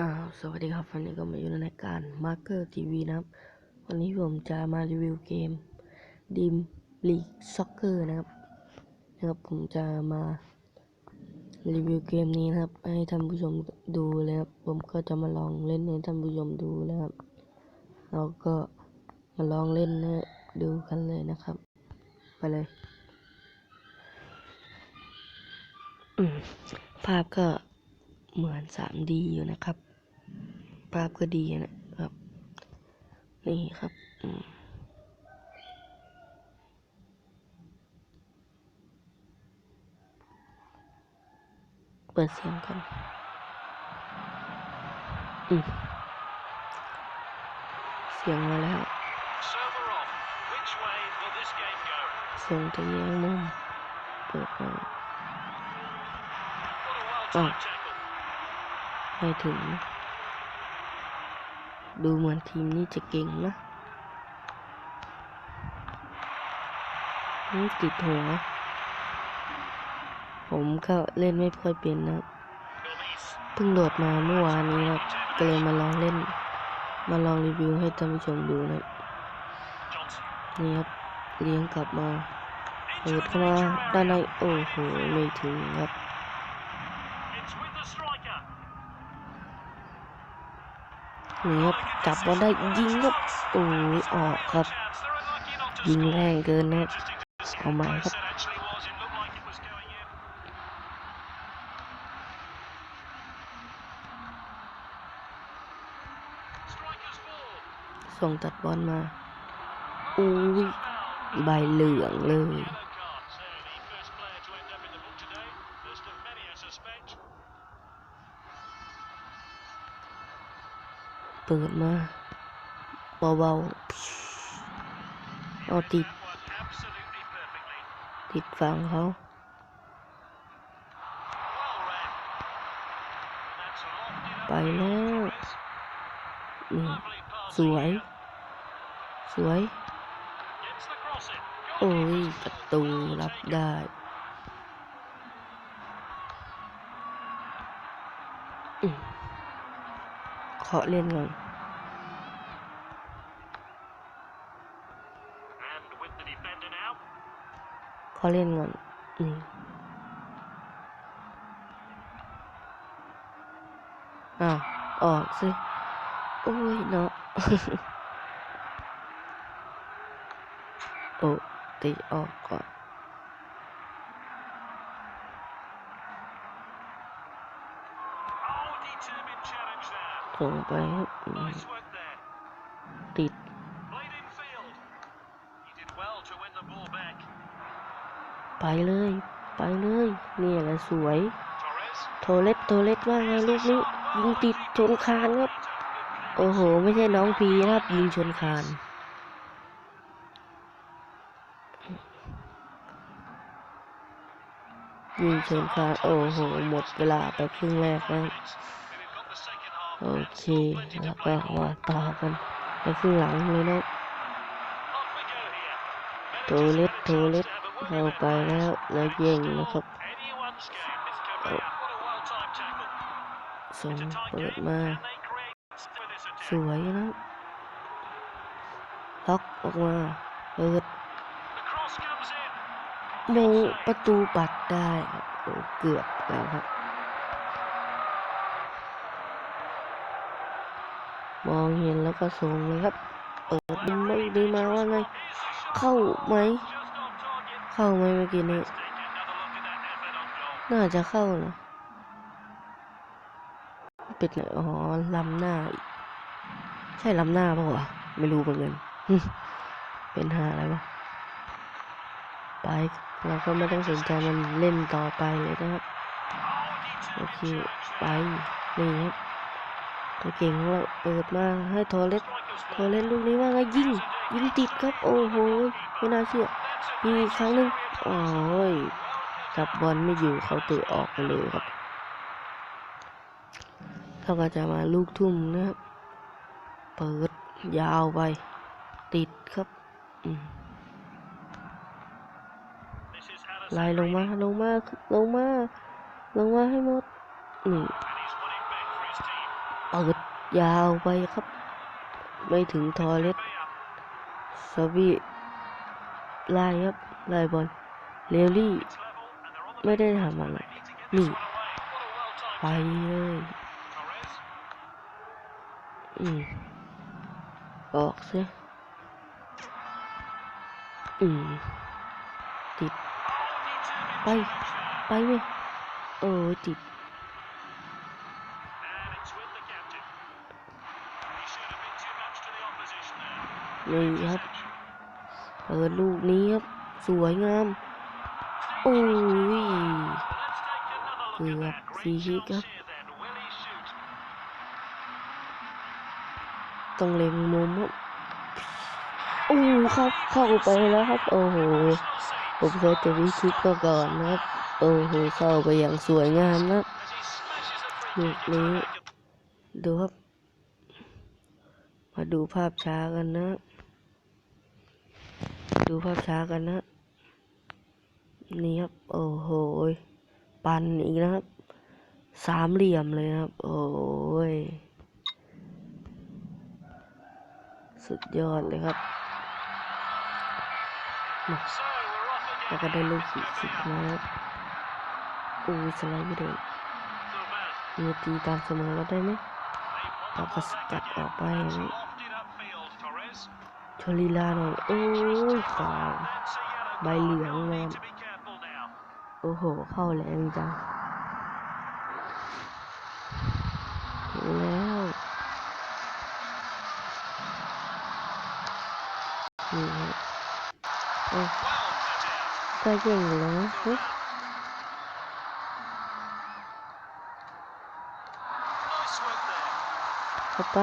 อ้าสวัสดีครับวันนี้ก็มาอยู่ในรายการ Marker TV นะครับ วันนี้ผมจะมารีวิวเกม Dream League Soccer นะครับนะครับ ผมจะมารีวิวเกมนี้นะครับ ให้ท่านผู้ชมดูเลยครับ ผมก็จะมาลองเล่นให้ท่านผู้ชมดูนะครับเราก็มาลองเล่นนะดูกันเลยนะครับ ไปเลยภาพก็ เหมือน 3D อยู่นะครับ ภาพก็ดีนะครับ นี่ครับอืมเปิดเสียงก่อนอืมเสียงมาแล้ว Server off. Which way will this game go? เสียงจะแย้งมุมเปิดมา What a Oh. well timed tackle. ให้ถึง ดูเหมือนทีมนี้จะเก่งนะนี่ติดหัว ผมก็เล่นไม่ค่อยเป็นนะเพิ่งโหลดมาเมื่อวานนี้ครับก็เลยมาลองเล่น มาลองรีวิวให้ท่านผู้ชมดูนะนี่ครับเลี้ยงกลับมาเปิดเข้ามาด้านในโอ้โหไม่ถึงครับ นี่ครับจับบอลได้ยิงครัโอ้ออกครับ ยิงแรงเกินนะเอามาครับส่งตัดบอลมาอุ้ยใบเหลืองเลย เปิดมาเบาๆเอาติด ติดฟังเขาไปแล้วนี่สวย สวย โอ้ยประตูรับได้อืมาะเล่นก่อน And with the defender now. เคาะเล่นก่อนนี่อ้าวออกสิโอ้ยเนาะโอ้ตีออกก่อน ส่งไปครับอืม Nice work there. ติด Played in field. He did well to win the ball back. ไปเลย ไปเลย นี่แหละสวย Torres. โทเลสโทเลสว่าไงลูกนี้ ยิงติดชนคานครับ โอ้โห ไม่ใช่น้องพีนะครับ ยิงชนคานยิงชนคานโอ้โห หมดเวลาไปครึ่งแรกแล้ว โอเคแล้วก็มาต่อกันไปขึ้นหลังเลยนะโทเล็ตโทเล็ตเข้าไปแล้วแล้วยิงนะครับส่งเปิดมา สวยนะล็อกออกมาเปิดมงประตูปัดได้ เกือบแล้วครับ มองเห็นแล้วก็ส่งเลยครับเปิดดึงไม่ดึงมาว่าไง เข้าไหม เข้าไหมเมื่อกี้นี้ น่าจะเข้านะป็นไหนอ๋อลำหน้า ใช่ลำหน้าปะวะไม่รู้เหมือนกันเป็นหาอะไรวะไปเราก็ไม่ต้องสนใจมันเล่นต่อไปเลยนะครับ โอเค ไป นี่ครับ ตัวเก่งของเราเปิดมาให้ทรเล็สทร ball. เล็สลูกนี้ว่าไงยิงยิงติดครับโอ้โหไม่น่าเชื่อ That's a ยิงอีกครั้งหนึ่งโอ้ยจับบอลไม่อยู่เขาเตะออกไปเลยครับเขาก็จะมาลูกทุ่มนะครับเปิดยาวไป ติดครับไล่ลงมาลงมาลงมาลงมาให้หมดนี่ เปิดยาวไปครับ ไม่ถึงทอเลสซาบีไล่ครับไล่บอลเลลี่ ไม่ได้ทำอะไร นี่ ไปเลย อืมออกซะอืมติด ไป ไปไหมโอ้ยติด นี่ครับเปิดลูกนี้ครับ สวยงาม โอ้ยเกือบฟรีคิกครับ ต้องเล็งมุมครับโอ้ครับเข้าไปแล้วครับ โอ้โห ผมเคยจะวิคิกมาก่อนนะครับ โอ้โห เข้าไปอย่างสวยงามนะลูกนี้ ดูครับ มาดูภาพช้ากันนะ ดูภาพช้ากันนะ นี่ครับ โอ้โห ปันอีกนะครับ สามเหลี่ยมเลยนะครับ โอ้ย สุดยอดเลยครับมาแล้วก็ได้ลูกสีสิบนะครับโอ้ยสไลด์ไม่โดนมีตีตามเสมอแล้วได้ไหมเราก็สกัดออกไปนะ ชลีลาหน่อย โอ้ยฟาใบเหลืองเลยครับโอ้โห เข้าแรงจัง แล้ว นี่ครับโอ้ก็เก่งอยู่แล้วนะเฮ้ยเข้าไป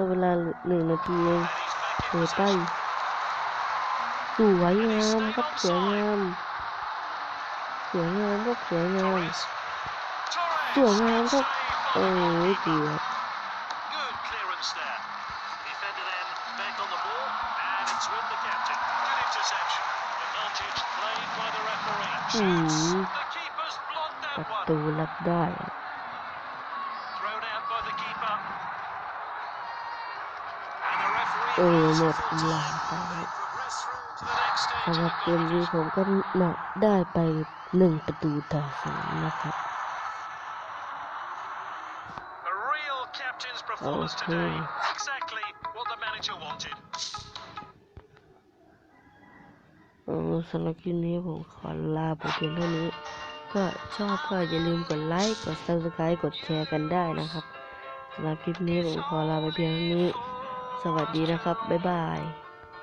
เพิ่มเวลาหนึ่งนาทีเองเปิดไปสวยงามครับสวยงามสวยงามครับสวยงามสวยงามครับโอ้ยเกือบ Good clearance there. Defender then back on the ball, and it's with the captain. Good interception. Advantage played by the referee. อืม The keeper's blocked ประ that one. ตูรับได้ เออ blows หม it ด full เวลา time. ไป They progress through to the next stage สำห of รับ the เกมนี้ผมก็หนักได้ไปหนึ่งประตูต่อศูนย์นะครับ A real captain's performance Okay. today. Exactly what the manager wanted. เออสำหรับคลิปนี้ผมขอลาไปเพียงเท่านี้ ก็ชอบก็อย่าลืมกดไลค์ กด subscribe กดแชร์กันได้นะครับสำหรับคลิปนี้ผมขอลาไปเพียงเท่านี้ สวัสดีนะครับ บ๊ายบาย